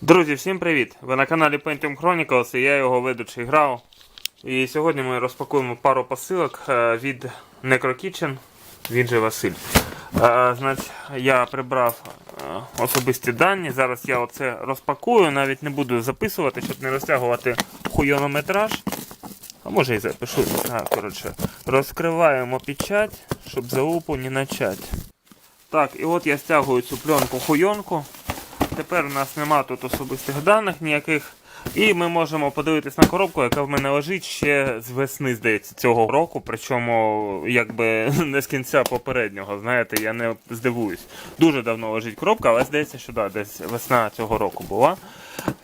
Друзі, всім привіт! Ви на каналі Pentium Chronicles і я його ведучий грав. І сьогодні ми розпакуємо пару посилок е, від Necro він же Василь. Е, Значить, я прибрав е, особисті дані. Зараз я оце розпакую, навіть не буду записувати, щоб не розтягувати хуйонометраж. А може і запишу. А, коротше, розкриваємо печать, щоб залупу не начать. Так, і от я стягую цю пленку хуйонку. Тепер у нас нема тут особистих даних ніяких. І ми можемо подивитись на коробку, яка в мене лежить ще з весни, здається, цього року. Причому якби не з кінця попереднього. Знаєте, я не здивуюсь. Дуже давно лежить коробка, але здається, що да, десь весна цього року була.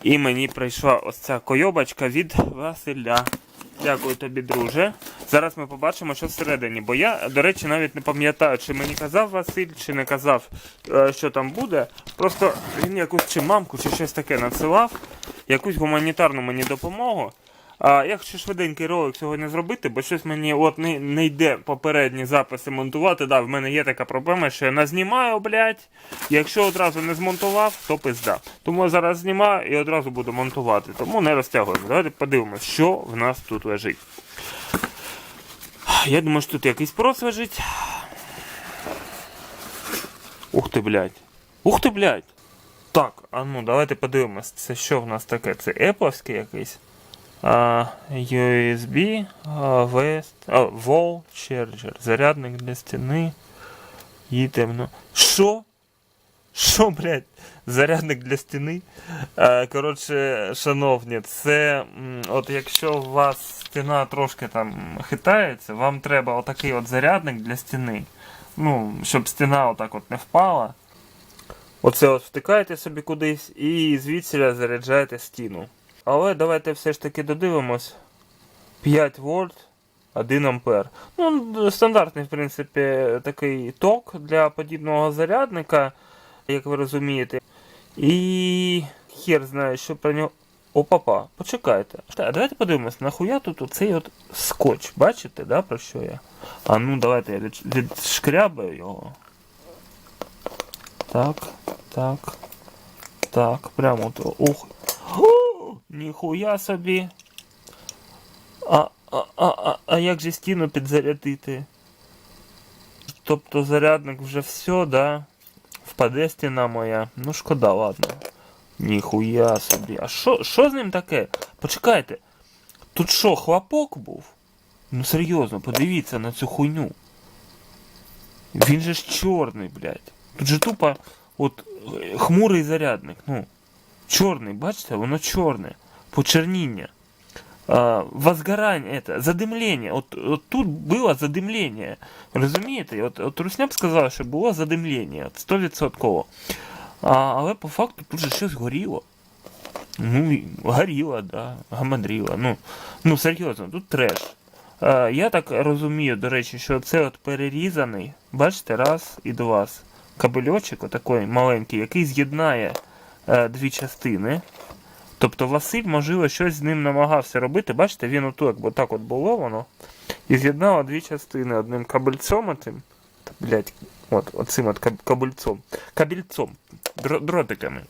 І мені прийшла ось ця койобочка від Василя. Дякую тобі, друже. Зараз ми побачимо, що всередині. Бо я, до речі, навіть не пам'ятаю, чи мені казав Василь, чи не казав, е, що там буде. Просто він якусь чи мамку, чи щось таке надсилав, якусь гуманітарну мені допомогу. А я хочу швиденький ролик сьогодні зробити, бо щось мені от не, не йде попередні записи монтувати. Да, в мене є така проблема, що я назнімаю, блядь. Якщо одразу не змонтував, то пизда. Тому я зараз знімаю і одразу буду монтувати. Тому не розтягуємо. Давайте подивимось, що в нас тут лежить. Я думаю, що тут якийсь прос лежить. Ух ти, блядь. Ух ти, блядь. Так, а ну давайте подивимось, це що в нас таке? Це Apple якийсь. USB, West, Wall Charger, зарядник для стіни. Їдемо. Що? Що, блядь? Зарядник для стіни. Коротше, шановні, це от якщо у вас стіна трошки там хитається, вам треба отакий от зарядник для стіни. Ну, щоб стіна отак от не впала. Оце от втикаєте собі кудись і звідси заряджаєте стіну. Але давайте все ж таки додивимось. 5 вольт, 1 ампер. Ну, стандартний, в принципі, такий ток для подібного зарядника, як ви розумієте. І хер знає, що про нього. Опа-па, почекайте. Так, давайте подивимось, нахуя тут оцей от скотч. Бачите, да, про що я? А ну давайте я від- відшкрябаю його. Так, так, так, прямо то. Ніхуя собі. А, а, а, а, а як же стіну підзарядити? Тобто зарядник вже все, да? Впаде стіна моя. Ну шкода, ладно. Ніхуя собі. А що, що з ним таке? Почекайте. Тут що, хлопок був? Ну серйозно, подивіться на цю хуйню. Він же ж чорний, блядь. Тут же тупо от е, хмурий зарядник. Ну, чорний, бачите, воно чорне. Почерніння. А, возгорание, это, задимлення. От, от тут було задимлення. Розумієте? От, от Русня б сказала, що було задимлення. От 100%. А, але по факту тут же щось горіло. Ну, горіло, да, гамадріло. Ну, ну серйозно, тут треш. А, я так розумію, до речі, що це от перерізаний, бачите, раз і два. Кабельочок отакий маленький, який з'єднає е, дві частини. Тобто Василь, можливо, щось з ним намагався робити. Бачите, він ото, якби так от було воно. І з'єднало дві частини одним кабельцом отим. Та, блядь, от, оцим от кабельцом. Кабельцом. Дро, дротиками.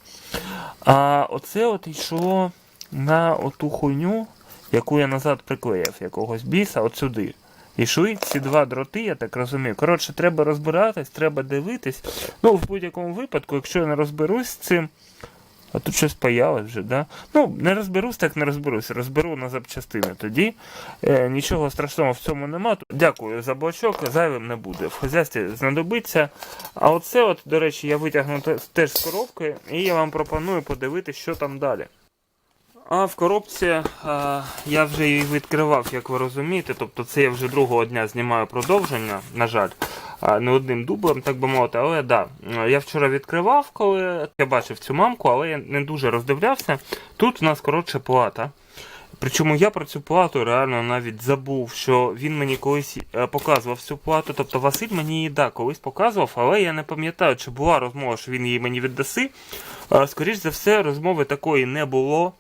А оце от йшло на оту хуйню, яку я назад приклеїв, якогось біса, от сюди. Ішли ці два дроти, я так розумію. Коротше, треба розбиратись, треба дивитись. Ну, в будь-якому випадку, якщо я не розберусь з цим. А тут щось появилось вже, да? Ну, не розберусь, так не розберусь. Розберу на запчастини тоді. Е, нічого страшного в цьому нема. Дякую за бачок, зайвим не буде. В хазяйстві знадобиться. А оце, от, до речі, я витягну теж з коробки, і я вам пропоную подивитися, що там далі. А в коробці е, я вже її відкривав, як ви розумієте. Тобто це я вже другого дня знімаю продовження, на жаль, а, не одним дублем, так би мовити. Але да, е, я вчора відкривав, коли я бачив цю мамку, але я не дуже роздивлявся. Тут у нас коротше плата. Причому я про цю плату реально навіть забув, що він мені колись е, показував цю плату. Тобто Василь мені її да, колись показував, але я не пам'ятаю, чи була розмова, що він її мені віддаси. Е, Скоріш за все, розмови такої не було.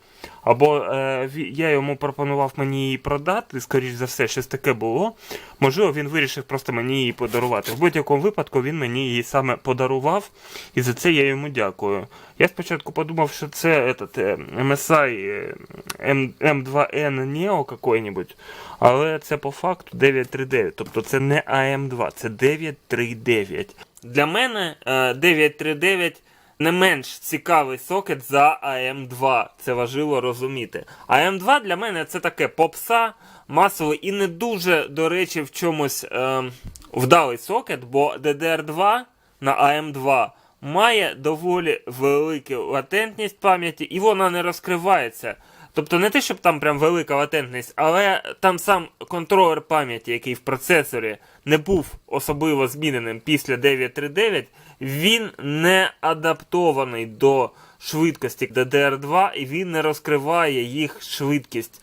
Або е, я йому пропонував мені її продати, скоріш за все, щось таке було. Можливо, він вирішив просто мені її подарувати. В будь-якому випадку він мені її саме подарував, і за це я йому дякую. Я спочатку подумав, що це этот, е, MSI е, M, M2N Neo какой-нибудь, але це по факту 939, тобто це не AM2, це 939. Для мене е, 939 не менш цікавий сокет за AM2. Це важливо розуміти. AM2 для мене це таке попса, масовий і не дуже, до речі, в чомусь е, вдалий сокет, бо DDR2 на AM2 має доволі велику латентність пам'яті, і вона не розкривається. Тобто не те, щоб там прям велика латентність, але там сам контролер пам'яті, який в процесорі не був особливо зміненим після 939, він не адаптований до швидкості DDR2 і він не розкриває їх швидкість.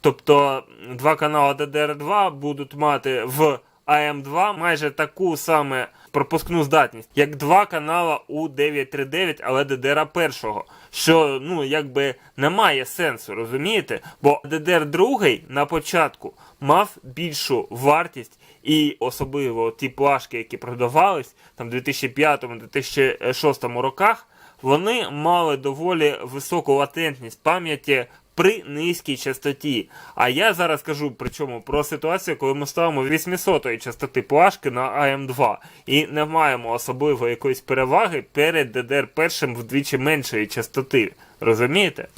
Тобто два канали DDR2 будуть мати в AM2 майже таку саме пропускну здатність, як два канала у 939, але DDR1. Що ну якби не має сенсу, розумієте? Бо DDR2 на початку мав більшу вартість. І особливо ті плашки, які продавались там в 2005-2006 роках, вони мали доволі високу латентність пам'яті при низькій частоті. А я зараз кажу причому про ситуацію, коли ми ставимо 800 частоти плашки на AM2 і не маємо особливо якоїсь переваги перед DDR1 вдвічі меншої частоти. Розумієте?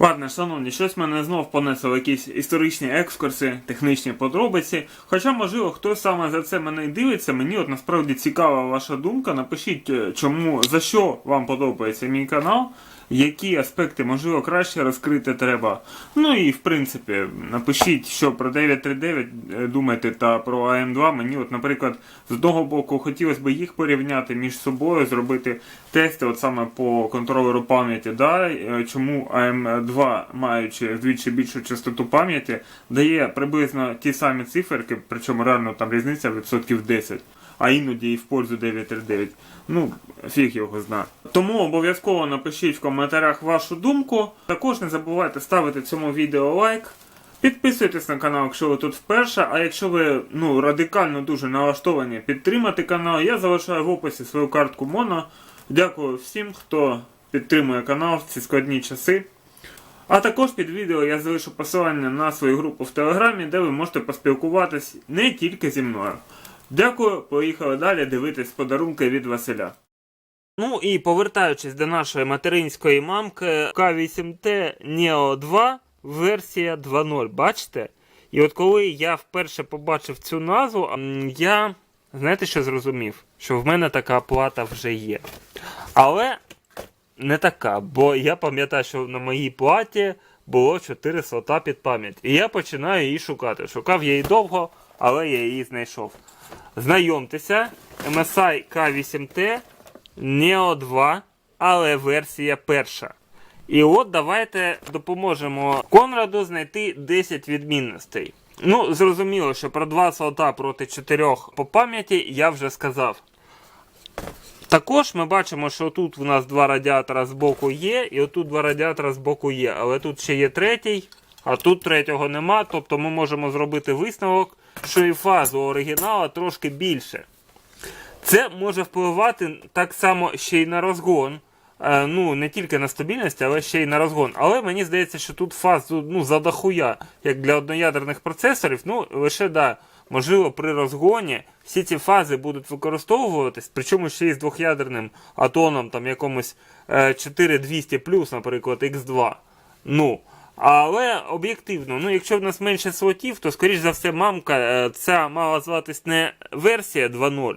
Ладно, шановні, щось мене знов понесло якісь історичні екскурси, технічні подробиці. Хоча, можливо, хтось саме за це мене і дивиться, мені от насправді цікава ваша думка. Напишіть, е, чому за що вам подобається мій канал, які аспекти можливо краще розкрити треба. Ну і в принципі, напишіть, що про 939 е, думаєте та про AM2. Мені, от, наприклад, з одного боку хотілося б їх порівняти між собою, зробити тести, от саме по контролеру пам'яті. Да? е, Чому AM2, маючи вдвічі більшу частоту пам'яті, дає приблизно ті самі циферки, причому реально там різниця відсотків 10. А іноді і в пользу 939. Ну, фіг його зна. Тому обов'язково напишіть в коментарях вашу думку. Також не забувайте ставити цьому відео лайк. Підписуйтесь на канал, якщо ви тут вперше. А якщо ви ну, радикально дуже налаштовані підтримати канал, я залишаю в описі свою картку Моно. Дякую всім, хто підтримує канал в ці складні часи. А також під відео я залишу посилання на свою групу в Телеграмі, де ви можете поспілкуватись не тільки зі мною. Дякую, поїхали далі дивитись подарунки від Василя. Ну і повертаючись до нашої материнської мамки К8T Neo 2 версія 2.0, бачите? І от коли я вперше побачив цю назву, я знаєте, що зрозумів? Що в мене така плата вже є. Але не така, бо я пам'ятаю, що на моїй платі було 4 слота під пам'ять. І я починаю її шукати. Шукав я її довго, але я її знайшов. Знайомтеся, MSI K8T Neo 2, але версія перша. І от давайте допоможемо Конраду знайти 10 відмінностей. Ну, зрозуміло, що про 2 слота проти 4 по пам'яті я вже сказав. Також ми бачимо, що тут у нас два радіатора з боку є, і отут два радіатора з боку є. Але тут ще є третій, а тут третього нема. Тобто ми можемо зробити висновок, що і фазу оригінала трошки більше. Це може впливати так само ще й на розгон. Е, ну, не тільки на стабільність, але ще й на розгон. Але мені здається, що тут фаз ну, задахуя, як для одноядерних процесорів. Ну, лише да, можливо, при розгоні всі ці фази будуть використовуватись, причому ще й з двох'ядерним атоном, там якомусь е, 4200 наприклад, X2. Ну. Але об'єктивно, ну якщо в нас менше слотів, то скоріш за все мамка е, ця мала зватись не версія 2.0,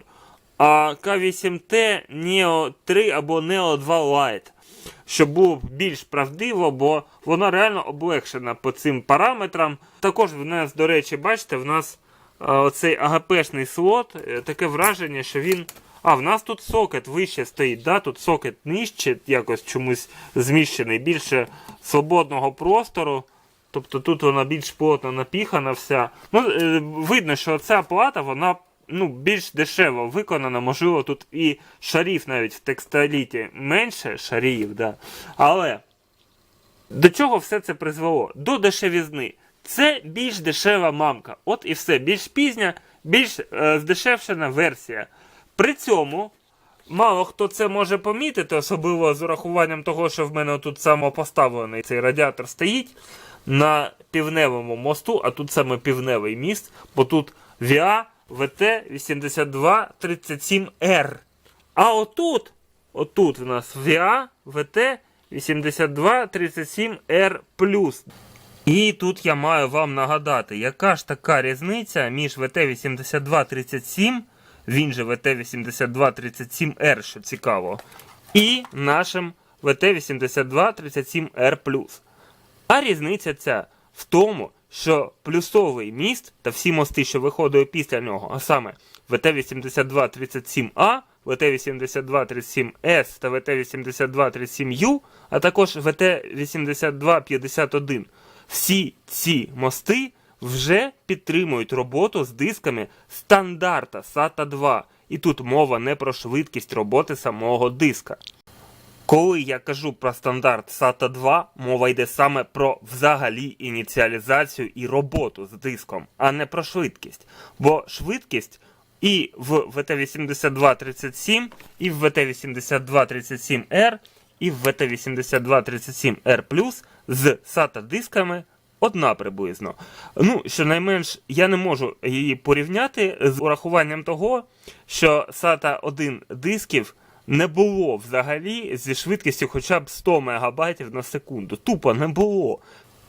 а K8T Neo 3 або Neo 2 Lite. Щоб було більш правдиво, бо вона реально облегшена по цим параметрам. Також в нас, до речі, бачите, в нас е, оцей АГПшний слот, е, таке враження, що він. А, в нас тут сокет вище стоїть, да? тут сокет нижче, якось чомусь зміщений, більше свободного простору. Тобто тут вона більш плотно напіхана вся. Ну, е, видно, що ця плата, вона ну, більш дешево виконана. Можливо, тут і шарів навіть в текстиліті менше шарів, да. Але До чого все це призвело? До дешевізни. Це більш дешева мамка. От і все. Більш пізня, більш е, здешевшена версія. При цьому мало хто це може помітити, особливо з урахуванням того, що в мене тут самопоставлений цей радіатор стоїть на півневому мосту, а тут саме півневий міст, бо тут VIA VT 8237R. А отут, отут в нас VIA VT 8237R+. І тут я маю вам нагадати, яка ж така різниця між VT8237, він же VT8237R, що цікаво, і нашим VT8237R+. А різниця ця в тому, що плюсовий міст та всі мости, що виходили після нього, а саме VT8237A, VT8237S та VT8237U, а також VT8251, всі ці мости вже підтримують роботу з дисками стандарта SATA 2. І тут мова не про швидкість роботи самого диска. Коли я кажу про стандарт SATA 2, мова йде саме про взагалі ініціалізацію і роботу з диском, а не про швидкість. Бо швидкість і в VT8237, і в VT8237R, і в VT8237R з SATA дисками одна приблизно. Ну, щонайменш, я не можу її порівняти з урахуванням того, що SATA 1 дисків не було взагалі зі швидкістю хоча б 100 МБ на секунду. Тупо не було.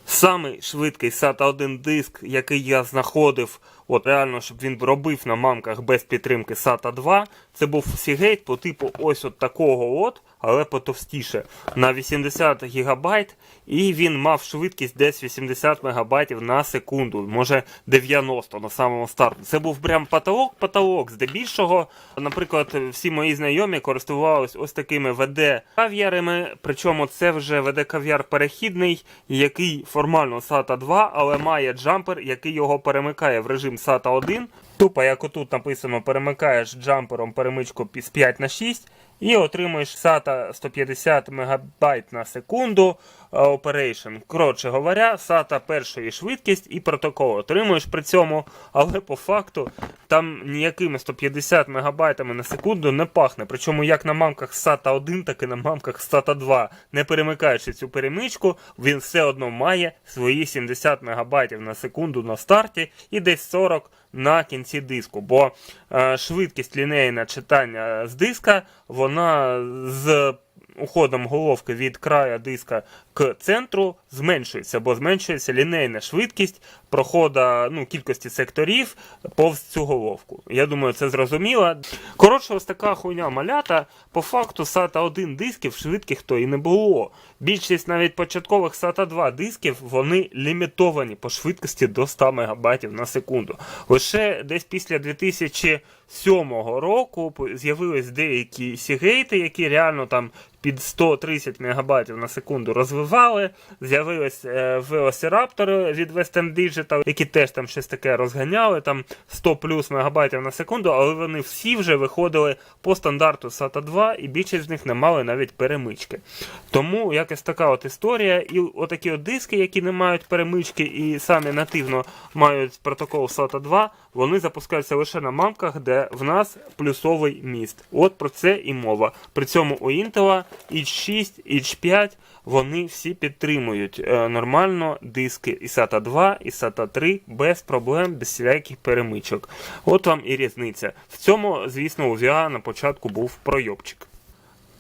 Самий швидкий SATA 1 диск, який я знаходив, от реально, щоб він робив на мамках без підтримки SATA 2, це був Seagate по типу ось от такого от, але потовстіше, на 80 ГБ, і він мав швидкість десь 80 МБ на секунду, може 90 на самому старту. Це був прям потолок-потолок. Здебільшого, наприклад, всі мої знайомі користувалися ось такими VD-кав'ярами, причому це вже VD-кав'яр перехідний, який формально SATA 2, але має джампер, який його перемикає в режим SATA 1. Тупо, як отут написано, перемикаєш джампером перемичку з 5 на 6 і отримуєш SATA 150 МБ на секунду е, Operation. Коротше говоря, SATA першої швидкість і протокол отримуєш при цьому, але по факту там ніякими 150 МБ на секунду не пахне. Причому як на мамках SATA 1, так і на мамках SATA 2. Не перемикаючи цю перемичку, він все одно має свої 70 МБ на секунду на старті і десь 40 на кінці диску. Бо е, швидкість лінейне читання з диска, вона з уходом головки від краю диска к центру зменшується, бо зменшується лінейна швидкість проходу ну, кількості секторів повз цю головку. Я думаю, це зрозуміло. Коротше, ось така хуйня малята. По факту SATA 1 дисків швидких то і не було. Більшість навіть початкових SATA 2 дисків вони лімітовані по швидкості до 100 МБ на секунду. Лише десь після 2007 року з'явились деякі сігейти, які реально там під 130 МБ на секунду розвивали. З'явились е, велосираптори від Western Digital, які теж там щось таке розганяли, там 100 плюс МБ на секунду, але вони всі вже виходили по стандарту SATA 2 і більшість з них не мали навіть перемички. Тому якась така от історія. І отакі от диски, які не мають перемички і самі нативно мають протокол SATA 2, вони запускаються лише на мамках, де в нас плюсовий міст. От про це і мова. При цьому у Intel H6, H5 вони всі підтримують е, нормально диски і SATA 2, і SATA 3 без проблем, без всіляких перемичок. От вам і різниця. В цьому, звісно, у VIA на початку був пройобчик.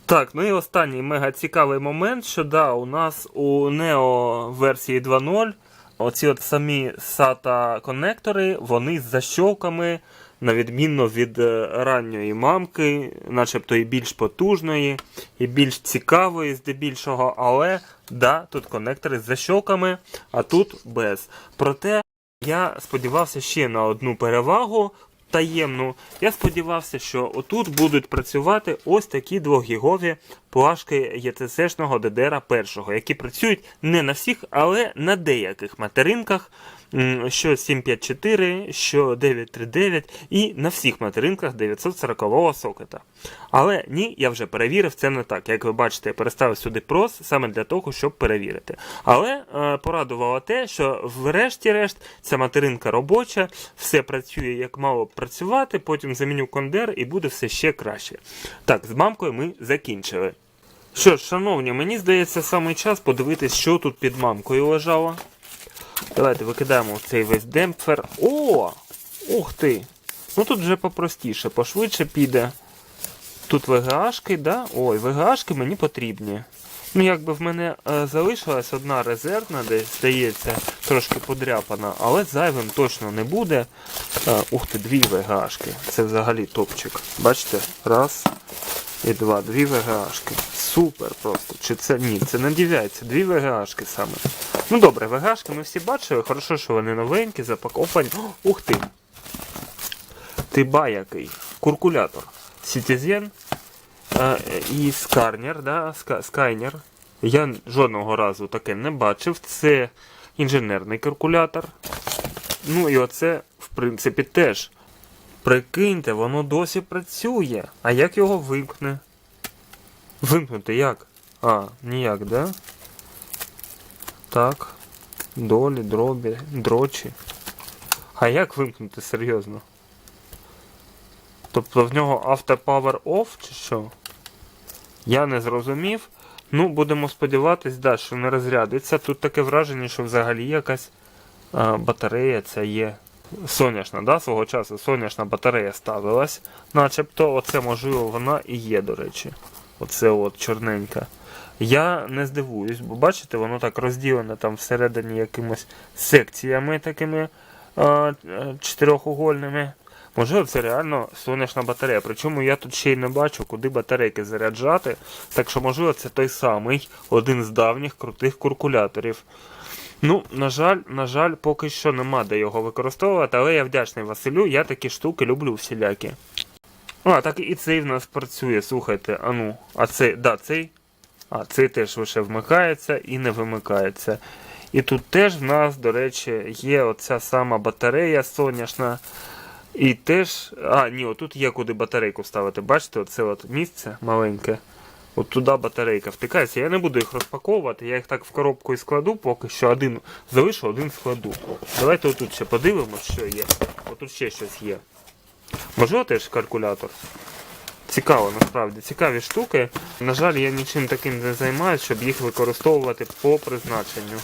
Так, ну і останній мега цікавий момент, що да, у нас у Neo версії 2.0 оці от самі SATA конектори, вони з защолками, на відмінно від е, ранньої мамки, начебто і більш потужної, і більш цікавої здебільшого, але да, тут конектори з защолками, а тут без. Проте я сподівався ще на одну перевагу. Таємну, я сподівався, що отут будуть працювати ось такі 2-гігові плашки ЄТСшного ddr першого, які працюють не на всіх, але на деяких материнках, що 754, що 939 і на всіх материнках 940-го сокета. Але ні, я вже перевірив, це не так. Як ви бачите, я переставив сюди прос саме для того, щоб перевірити. Але е, порадувало те, що врешті-решт ця материнка робоча, все працює як мало працювати, потім заміню кондер і буде все ще краще. Так, з мамкою ми закінчили. Що ж, шановні, мені здається, саме час подивитись, що тут під мамкою лежало. Давайте викидаємо цей весь демпфер. О! Ух ти! Ну тут вже попростіше, пошвидше піде. Тут ВГАшки, да? Ой, ВГАшки мені потрібні. Ну, якби в мене е, залишилась одна резервна, десь, здається, трошки подряпана, але зайвим точно не буде. Е, ух ти, дві ВГАшки. Це взагалі топчик. Бачите? Раз і два. Дві ВГАшки. Супер просто. Чи це ні, це не дівяється. Дві ВГАшки саме. Ну добре, ВГАшки ми всі бачили. Хорошо, що вони новенькі, запаковані. Ух ти! Ти ба який. Куркулятор. Citizen е, і скарнер, да, скайнер. Я жодного разу таке не бачив. Це інженерний калькулятор. Ну і оце, в принципі, теж. Прикиньте, воно досі працює. А як його вимкне? Вимкнути як? А, ніяк, да? Так. Долі, дробі, дрочі. А як вимкнути серйозно? Тобто в нього автопавер off чи що? Я не зрозумів. Ну, будемо сподіватись, да, що не розрядиться. Тут таке враження, що взагалі якась а, батарея ця є. Сонячна, да, свого часу сонячна батарея ставилась. Начебто, оце можливо вона і є, до речі. Оце от чорненька. Я не здивуюсь, бо бачите, воно так розділене там всередині якимось секціями такими а, е, чотирьохугольними. Можливо, це реально сонячна батарея. Причому я тут ще й не бачу, куди батарейки заряджати. Так що, можливо, це той самий один з давніх крутих куркуляторів. Ну, на жаль, на жаль, поки що нема де його використовувати, але я вдячний Василю, я такі штуки люблю всілякі. А, так і цей в нас працює, слухайте, а ну, а цей, да, цей. А, цей теж лише вмикається і не вимикається. І тут теж в нас, до речі, є оця сама батарея сонячна. І теж. А, ні, отут є куди батарейку ставити. Бачите, оце от місце маленьке. От туди батарейка втикається. Я не буду їх розпаковувати, я їх так в коробку і складу, поки що один залишу, один складу. Давайте отут ще подивимось, що є. Отут ще щось є. Можливо, теж калькулятор. Цікаво, насправді, цікаві штуки. На жаль, я нічим таким не займаюся, щоб їх використовувати по призначенню.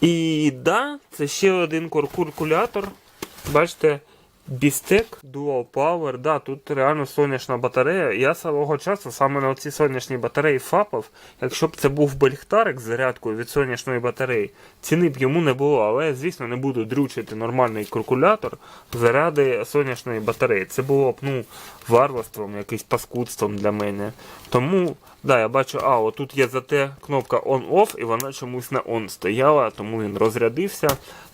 І да, це ще один калькулятор. Бачите, Bistec Dual Power, да, тут реально сонячна батарея. Я свого часу саме на ці сонячні батареї фапав. Якщо б це був би з зарядкою від сонячної батареї, ціни б йому не було, але звісно, не буду дрючити нормальний калькулятор заряди сонячної батареї. Це було б ну, варварством, якимось паскудством для мене. Тому, да, я бачу, а, отут є зате кнопка On-Off, і вона чомусь на On стояла, тому він розрядився.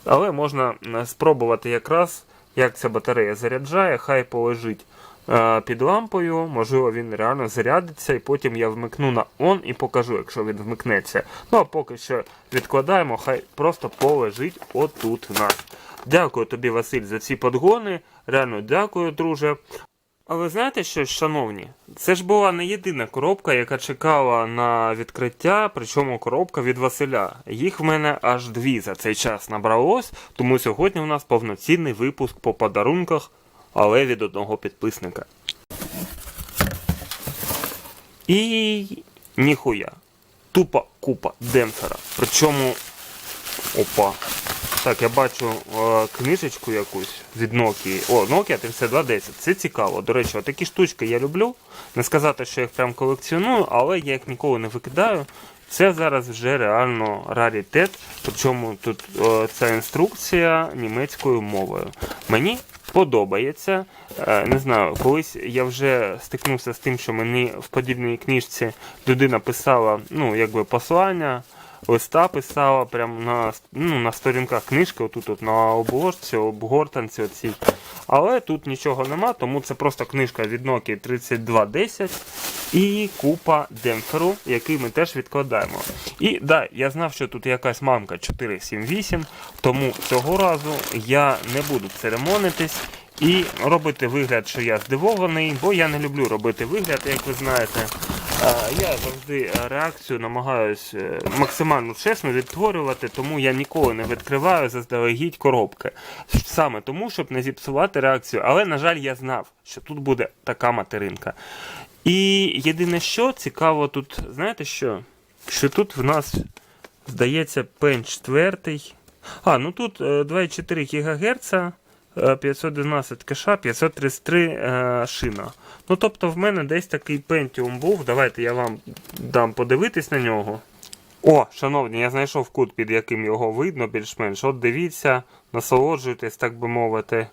Але можна е, спробувати якраз як ця батарея заряджає, хай полежить е, під лампою, можливо, він реально зарядиться, і потім я вмикну на он і покажу, якщо він вмикнеться. Ну а поки що відкладаємо, хай просто полежить отут у нас. Дякую тобі, Василь, за ці подгони. Реально дякую, друже. А ви знаєте що, шановні? Це ж була не єдина коробка, яка чекала на відкриття, причому коробка від Василя. Їх в мене аж дві за цей час набралось, тому сьогодні у нас повноцінний випуск по подарунках, але від одного підписника. І ніхуя. Тупа купа демпфера. Причому. Опа. Так, я бачу е, книжечку якусь від Nokia. О, Nokia 3210. Це цікаво. До речі, такі штучки я люблю. Не сказати, що я їх прям колекціоную, але я їх ніколи не викидаю. Це зараз вже реально раритет. Причому тут е, ця інструкція німецькою мовою. Мені подобається. Е, не знаю, колись я вже стикнувся з тим, що мені в подібній книжці людина писала ну, якби послання листа писала прямо на ну, на сторінках книжки, отут от на обложці, обгортанці оцій. Але тут нічого нема, тому це просто книжка від Nokia 3210. І купа демпферу, який ми теж відкладаємо. І да, я знав, що тут якась мамка 478, тому цього разу я не буду церемонитись і робити вигляд, що я здивований, бо я не люблю робити вигляд, як ви знаєте. Я завжди реакцію намагаюсь е, максимально чесно відтворювати, тому я ніколи не відкриваю заздалегідь коробки. Саме тому, щоб не зіпсувати реакцію. Але, на жаль, я знав, що тут буде така материнка. І єдине, що цікаво тут, знаєте що? Що тут в нас, здається, пен 4. А, ну тут е, 2,4 ГГц, е, 512 кеша, 533 е, шина. Ну, тобто, в мене десь такий Pentium був. Давайте я вам дам подивитись на нього. О, шановні, я знайшов кут, під яким його видно більш-менш. От дивіться, насолоджуйтесь, так би мовити,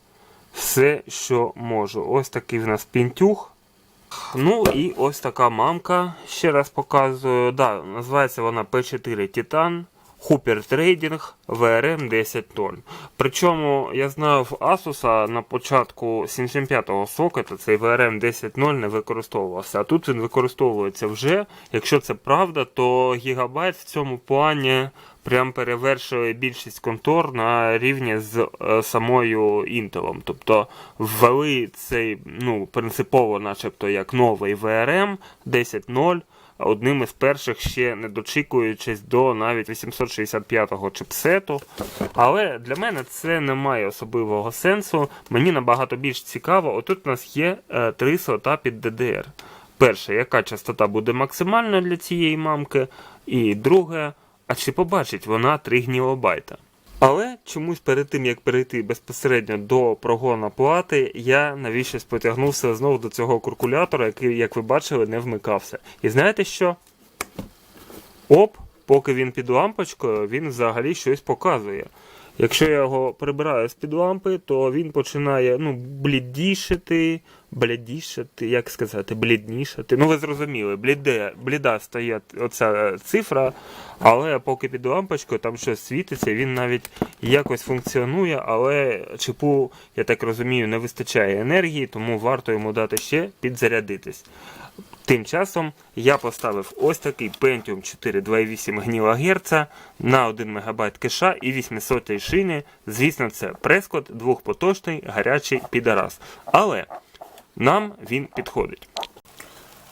все, що можу. Ось такий в нас пінтюх. Ну і ось така мамка. Ще раз показую. Да, називається вона P4 Titan. Hooper Trading VRM 10.0. Причому я знаю в Asus на початку 75-го сокета цей VRM 10.0 не використовувався. А тут він використовується вже. Якщо це правда, то гігабайт в цьому плані прям перевершує більшість контор на рівні з е, самою Intel. Тобто ввели цей ну, принципово, начебто, як новий VRM 10.0 одним із перших ще не дочікуючись до навіть 865-го чипсету. Але для мене це не має особливого сенсу. Мені набагато більш цікаво, отут у нас є е, три слота під DDR. Перше, яка частота буде максимальна для цієї мамки, і друге, а чи побачить вона 3 гнілобайта. Але чомусь перед тим як перейти безпосередньо до прогона плати, я навіщось потягнувся знову до цього калькулятора, який, як ви бачили, не вмикався. І знаєте що? Оп, поки він під лампочкою, він взагалі щось показує. Якщо я його прибираю з-під лампи, то він починає ну, блідішити, блядішати, як сказати, бліднішати. Ну ви зрозуміли, бліде, бліда стає оця цифра, але поки під лампочкою там щось світиться, він навіть якось функціонує, але чипу, я так розумію, не вистачає енергії, тому варто йому дати ще підзарядитись. Тим часом я поставив ось такий Pentium 4 2,8 гніла Гц на 1 МБ кеша і 800 шини. Звісно, це прескот, двохпоточний, гарячий підарас. Але нам він підходить.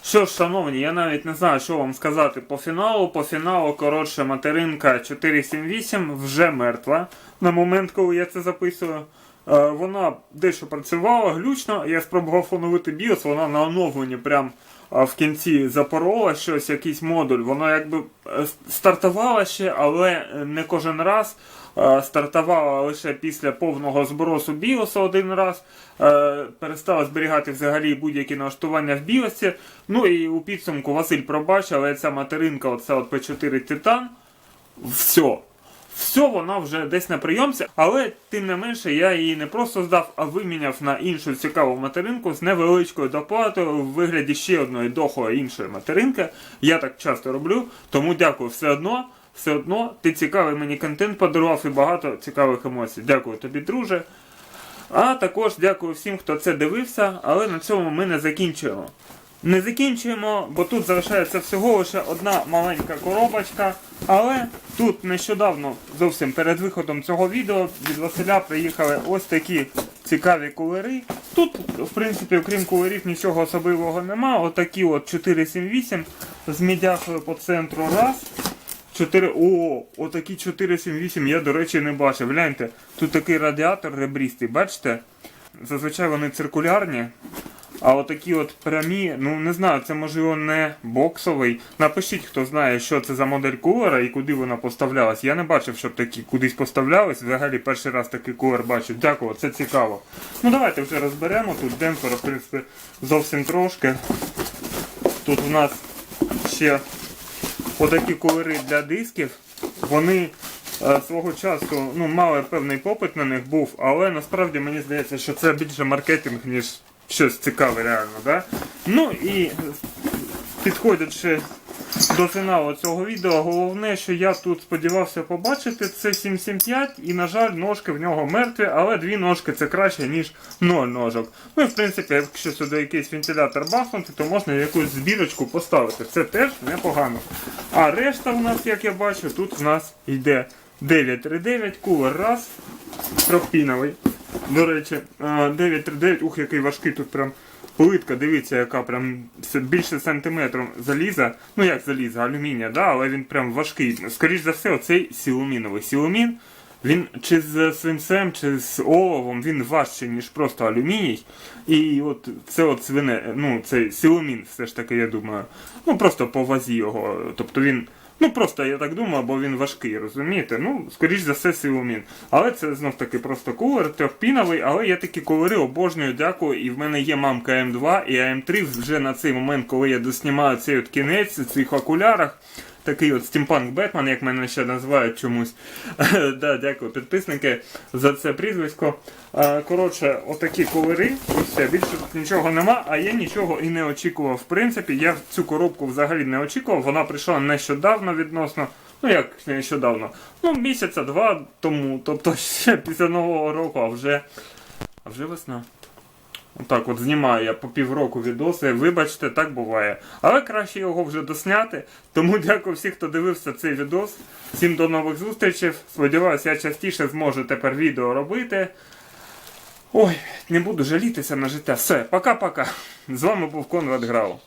Що ж, шановні, я навіть не знаю, що вам сказати по фіналу. По фіналу, коротше, материнка 478 вже мертва. На момент, коли я це записую. Е, Вона дещо працювала глючно. Я спробував оновити BIOS, вона на оновленні прям е, в кінці запорола щось, якийсь модуль. Вона якби е, стартувала ще, але не кожен раз. Е, Стартувала лише після повного збросу BIOS один раз. Е, Перестала зберігати взагалі будь-які налаштування в BIOS. Ну і у підсумку Василь пробачив, але ця материнка, оця от P4 Titan, все. Все, вона вже десь на прийомці, але тим не менше я її не просто здав, а виміняв на іншу цікаву материнку з невеличкою доплатою в вигляді ще одної дохої іншої материнки. Я так часто роблю, тому дякую все одно. Все одно ти цікавий мені контент подарував і багато цікавих емоцій. Дякую тобі, друже. А також дякую всім, хто це дивився, але на цьому ми не закінчуємо. Не закінчуємо, бо тут залишається всього лише одна маленька коробочка. Але тут нещодавно, зовсім перед виходом цього відео, від Василя приїхали ось такі цікаві кулери. Тут, в принципі, окрім кулерів, нічого особливого нема. Отакі от 478 з мідяхою по центру раз. 4. О, отакі 478 я, до речі, не бачив. Гляньте, тут такий радіатор ребристий, бачите? Зазвичай вони циркулярні. А отакі от прямі, ну не знаю, це можливо не боксовий. Напишіть, хто знає, що це за модель кулера і куди вона поставлялась. Я не бачив, щоб такі кудись поставлялись. Взагалі перший раз такий кулер бачу. Дякую, це цікаво. Ну давайте вже розберемо. Тут демпфера, в принципі, зовсім трошки. Тут у нас ще отакі кулери для дисків. Вони е, свого часу ну, мали певний попит на них був, але насправді мені здається, що це більше маркетинг, ніж щось цікаве реально. Да? Ну і підходячи до фіналу цього відео. Головне, що я тут сподівався побачити, це 775, і, на жаль, ножки в нього мертві, але дві ножки це краще, ніж ноль ножок. Ну і в принципі, якщо сюди якийсь вентилятор бахнути, то можна якусь збірочку поставити. Це теж непогано. А решта у нас, як я бачу, тут у нас йде 939, кулер раз, трьохпіновий. До речі, е, 939, ух, який важкий тут прям плитка, дивіться, яка прям більше сантиметру заліза. Ну як заліза, алюмінія, да, але він прям важкий. Скоріш за все, оцей сілуміновий. Сілумін, він чи з свинцем, чи з оловом, він важчий, ніж просто алюміній. І от це от свине, ну цей сілумін, все ж таки, я думаю. Ну просто по вазі його. Тобто він. Ну просто я так думаю, бо він важкий, розумієте? Ну, скоріш за все, силумін. Але це знов таки просто кулер, трьохпіновий, але я такі кулери обожнюю, дякую. І в мене є мамка М2 і АМ3 вже на цей момент, коли я доснімаю цей от кінець у цих окулярах. Такий от стімпанк Бетмен, як мене ще називають чомусь. да, дякую, підписники, за це прізвисько. Коротше, отакі і все, більше тут нічого нема, а я нічого і не очікував. В принципі, я цю коробку взагалі не очікував. Вона прийшла нещодавно відносно. Ну як нещодавно? Ну, місяця два тому, тобто ще після нового року, а вже, а вже весна. Отак от знімаю я по півроку відоси. Вибачте, так буває. Але краще його вже досняти. Тому дякую всім, хто дивився цей відос. Всім до нових зустрічей. Сподіваюся, я частіше зможу тепер відео робити. Ой, не буду жалітися на життя. Все, пока-пока. З вами був Конрад Грау.